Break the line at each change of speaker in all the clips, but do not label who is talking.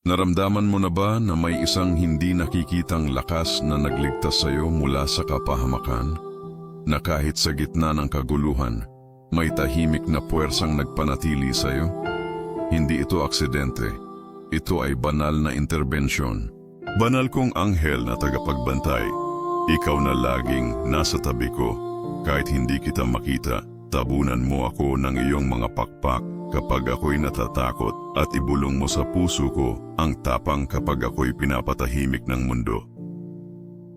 Naramdaman mo na ba na may isang hindi nakikitang lakas na nagligtas sa iyo mula sa kapahamakan? Na kahit sa gitna ng kaguluhan, may tahimik na puwersang nagpanatili sa iyo? Hindi ito aksidente. Ito ay banal na interbensyon. Banal kong anghel na tagapagbantay. Ikaw na laging nasa tabi ko. Kahit hindi kita makita, tabunan mo ako ng iyong mga pakpak kapag ako'y natatakot at ibulong mo sa puso ko ang tapang kapag ako'y pinapatahimik ng mundo.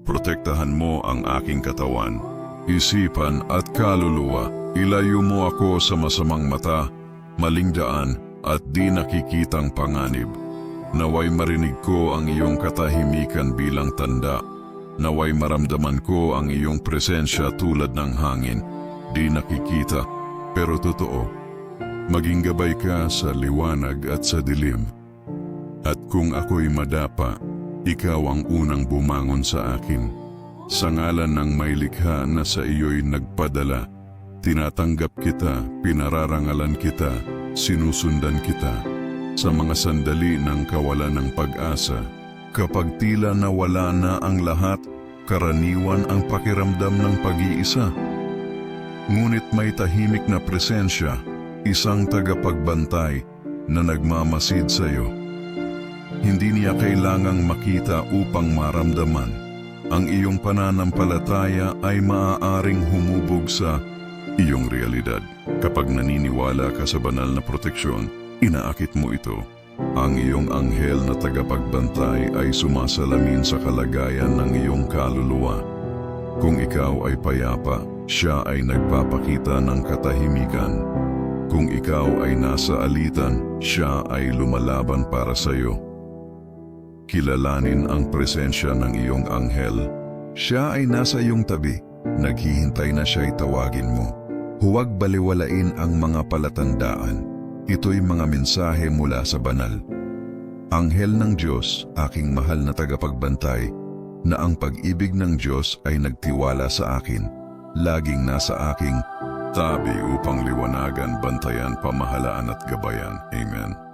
Protektahan mo ang aking katawan, isipan at kaluluwa. Ilayo mo ako sa masamang mata, maling daan at di nakikitang panganib. Naway marinig ko ang iyong katahimikan bilang tanda. Naway maramdaman ko ang iyong presensya tulad ng hangin. Di nakikita, pero totoo. Maging gabay ka sa liwanag at sa dilim. At kung ako'y madapa, ikaw ang unang bumangon sa akin. Sa ngalan ng may likha na sa iyo'y nagpadala, tinatanggap kita, pinararangalan kita, sinusundan kita. Sa mga sandali ng kawalan ng pag-asa, kapag tila nawala na ang lahat, karaniwan ang pakiramdam ng pag-iisa. Ngunit may tahimik na presensya, isang tagapagbantay na nagmamasid sa iyo. Hindi niya kailangang makita upang maramdaman. Ang iyong pananampalataya ay maaaring humubog sa iyong realidad. Kapag naniniwala ka sa banal na proteksyon, inaakit mo ito. Ang iyong anghel na tagapagbantay ay sumasalamin sa kalagayan ng iyong kaluluwa. Kung ikaw ay payapa, siya ay nagpapakita ng katahimikan. Kung ikaw ay nasa alitan, siya ay lumalaban para sa iyo. Kilalanin ang presensya ng iyong anghel. Siya ay nasa iyong tabi, naghihintay na siya'y tawagin mo. Huwag baliwalain ang mga palatandaan. Ito'y mga mensahe mula sa banal. Anghel ng Diyos, aking mahal na tagapagbantay, na ang pag-ibig ng Diyos ay nagtiwala sa akin, laging nasa aking tabi upang liwanagan, bantayan, pamahalaan at gabayan. Amen.